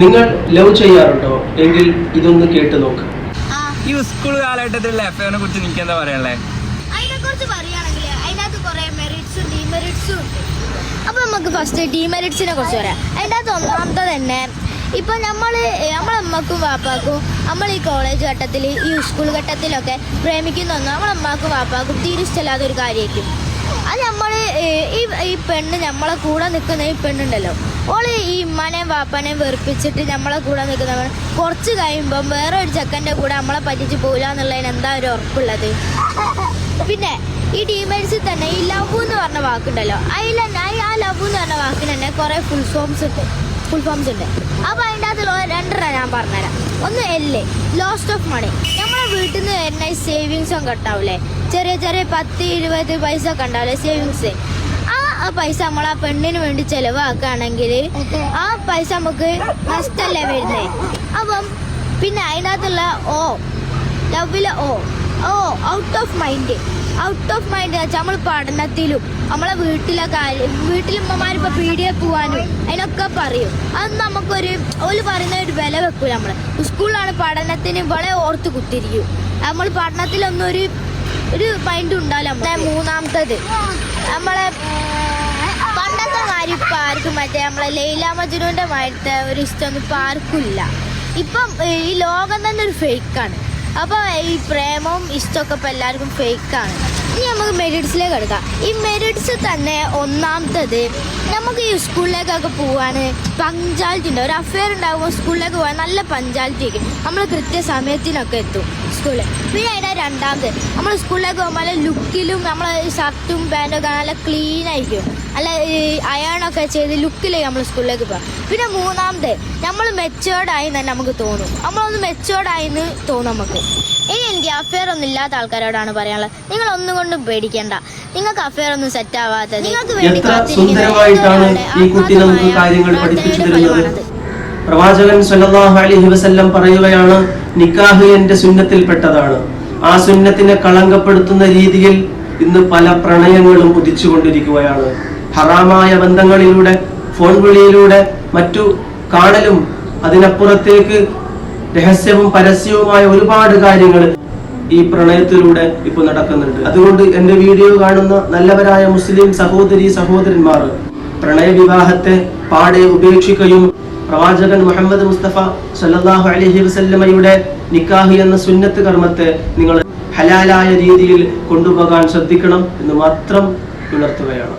നിങ്ങൾ ലവ് ചെയ്യാറുണ്ടോ? എങ്കിൽ ഇതൊന്ന് കേട്ട് നോക്ക്. ആ. ഈ സ്കൂൾ കാലഘട്ടത്തിലുള്ള എഫ്ഐനെ കുറിച്ച് എനിക്ക് എന്താ പറയാനുള്ളത് അതിനെ കുറിച്ച് പറയുകയാണെങ്കിൽ അതിനകത്ത് കുറെ മെറിറ്റ്സും ഡിമെറിറ്റ്സും ഉണ്ട്. അപ്പൊ നമുക്ക് ഫസ്റ്റ് ഡിമെറിറ്റ്സിനെ കുറിച്ച് പറയാം. അതിന്റെ അകത്ത് ഒന്നാമത്തെ തന്നെ ഇപ്പൊ നമ്മൾ നമ്മളെ അമ്മക്കും വാപ്പാക്കും നമ്മൾ ഈ കോളേജ് ഘട്ടത്തിൽ ഈ സ്കൂൾ ഘട്ടത്തിലൊക്കെ പ്രേമിക്കുന്ന ഒന്ന് നമ്മളെ അമ്മക്കും വാപ്പാക്കും തീരെ ഇഷ്ടമല്ലാത്ത ഒരു കാര്യമായിരിക്കും. അത് നമ്മൾ ഈ ഈ പെണ്ണ് നമ്മളെ കൂടെ നിൽക്കുന്ന ഈ പെണ്ണുണ്ടല്ലോ. ഓൾ ഈ ഉമ്മാനെയും വാപ്പാനെയും വെറുപ്പിച്ചിട്ട് നമ്മളെ കൂടെ നിൽക്കുന്ന കുറച്ച് കഴിയുമ്പം വേറെ ഒരു ചെക്കന്റെ കൂടെ നമ്മളെ പറ്റിച്ച് പോകില്ല എന്നുള്ളതിന് എന്താ ഒരു ഉറപ്പുള്ളത്? പിന്നെ ഈ ഡീമേഴ്സിൽ തന്നെ ഈ ലവ് എന്ന് പറഞ്ഞ വാക്കുണ്ടല്ലോ. അതിൽ തന്നെ ആ ലവ് എന്ന് പറഞ്ഞ വാക്കിന് തന്നെ കുറേ ഫുൾ ഫോംസ് ഉണ്ട്. ഫുൾ ഫോംസ് ഉണ്ട്. അപ്പോൾ അതിന്റെ അകത്തുള്ള രണ്ടെണ്ണം ഞാൻ പറഞ്ഞുതരാം. ഒന്ന് എല്ലേ ലോസ്റ്റ് ഓഫ് മണി നമ്മളെ സേവിങ്സും നിന്ന് ഈ സേവിങ്സ് ഒക്കെ ചെറിയ ചെറിയ പത്ത് ഇരുപത് പൈസ ഒക്കെ ഉണ്ടാവില്ലേ സേവിങ്സ് ആ പൈസ നമ്മൾ ആ പെണ്ണിന് വേണ്ടി ചെലവാക്കുകയാണെങ്കിൽ ആ പൈസ നമുക്ക് നഷ്ടമല്ലേ വരുന്നത് അപ്പം പിന്നെ അതിനകത്തുള്ള ഓ ലവിലെ O O out of mind out of mind വെച്ചാൽ നമ്മൾ പഠനത്തിലും നമ്മളെ വീട്ടിലെ കാര്യം വീട്ടിൽ ഉമ്മമാരിപ്പോൾ പീടിയെ പോകാനും അതിനൊക്കെ പറയും. അത് നമുക്കൊരു ഓൽ പറയുന്ന ഒരു വില വെക്കൂല നമ്മൾ സ്കൂളിലാണ് പഠനത്തിന് വളരെ ഓർത്ത് കുത്തിരിക്കും. നമ്മൾ പഠനത്തിലൊന്നും ഒരു ഒരു മൈൻഡ് ഉണ്ടാവില്ല. നമ്മളെ മൂന്നാമത്തത്. നമ്മളെ പണ്ടത്തെ മാതിരി ഇപ്പം ആർക്കും മറ്റേ നമ്മളെ ലൈല മജുനുവിന്റെ മാറ്റത്തെ ഒരു ഇഷ്ടമൊന്നും ഇപ്പം ഇല്ല ഇപ്പം ഈ ലോകം തന്നെ ഒരു ഫേക്കാണ് അപ്പോൾ ഈ പ്രേമവും ഇഷ്ടമൊക്കെ ഇപ്പം എല്ലാവർക്കും ഫേക്കാണ് ഇനി നമുക്ക് മെരിറ്റ്സിലേക്ക് എടുക്കാം ഈ മെറിറ്റ്സ് തന്നെ ഒന്നാമത്തത് നമുക്ക് ഈ സ്കൂളിലേക്കൊക്കെ പോകാൻ പഞ്ചാലിറ്റി ഉണ്ട്. ഒരു അഫെയർ ഉണ്ടാകുമ്പോൾ സ്കൂളിലേക്ക് പോകാൻ നല്ല പഞ്ചാലിറ്റി ഒക്കെ. നമ്മൾ കൃത്യസമയത്തിനൊക്കെ എത്തും. സ്കൂളിൽ പിന്നെ അതിന്റെ രണ്ടാമത്? നമ്മൾ സ്കൂളിലേക്ക് പോകുമ്പോൾ നല്ല ലുക്കിലും നമ്മൾ ഷർട്ടും പാന്റും ഒക്കെ നല്ല ക്ലീൻ ആയിരിക്കും. നല്ല അയണൊക്കെ ചെയ്ത് ലുക്കിലേക്ക് നമ്മൾ സ്കൂളിലേക്ക് പോകാം പിന്നെ മൂന്നാമത് നമ്മൾ മെച്ചേർഡായി തന്നെ നമുക്ക് തോന്നും. നമ്മളൊന്ന് മെച്ചോർഡായി എന്ന് തോന്നും നമുക്ക്. ഇനി എനിക്ക് അഫെയർ ഒന്നും ഇല്ലാത്ത ആൾക്കാരോടാണ് പറയാനുള്ളത്. നിങ്ങൾ ഒന്നും കൊണ്ടും പേടിക്കേണ്ട. നിങ്ങൾക്ക് അഫെയർ ഒന്നും സെറ്റ് ആവാത്തത് നിങ്ങൾക്ക് വേണ്ടി എത്ര പ്രവാചകൻ സല്ലല്ലാഹു അലൈഹി വസല്ലം പറയുകയാണ് നിക്കാഹ് എന്റെ സുന്നത്തിൽപ്പെട്ടതാണ്. ആ സുന്നത്തിനെ കളങ്കപ്പെടുത്തുന്ന രീതിയിൽ ഇന്ന് പല പ്രണയങ്ങളും ഉദിച്ചുകൊണ്ടിരിക്കുകയാണ്. ഹറാമായ ബന്ധങ്ങളിലൂടെ ഫോൺ വിളിയിലൂടെ മറ്റു കാണലും അതിനപ്പുറത്തേക്ക് രഹസ്യവും പരസ്യവുമായ ഒരുപാട് കാര്യങ്ങൾ ഈ പ്രണയത്തിലൂടെ ഇപ്പൊ നടക്കുന്നുണ്ട്. അതുകൊണ്ട് എന്റെ വീഡിയോ കാണുന്ന നല്ലവരായ മുസ്ലിം സഹോദരി സഹോദരന്മാർ പ്രണയ വിവാഹത്തെ പാടെ ഉപേക്ഷിക്കുകയും പ്രവാചകൻ മുഹമ്മദ് മുസ്തഫ സല്ലല്ലാഹു അലഹി വസല്ലമയുടെ നിക്കാഹി എന്ന സുന്നത്ത് കർമ്മത്തെ നിങ്ങൾ ഹലാലായ രീതിയിൽ കൊണ്ടുപോകാൻ ശ്രദ്ധിക്കണം എന്ന് മാത്രം ഉണർത്തുകയാണ്.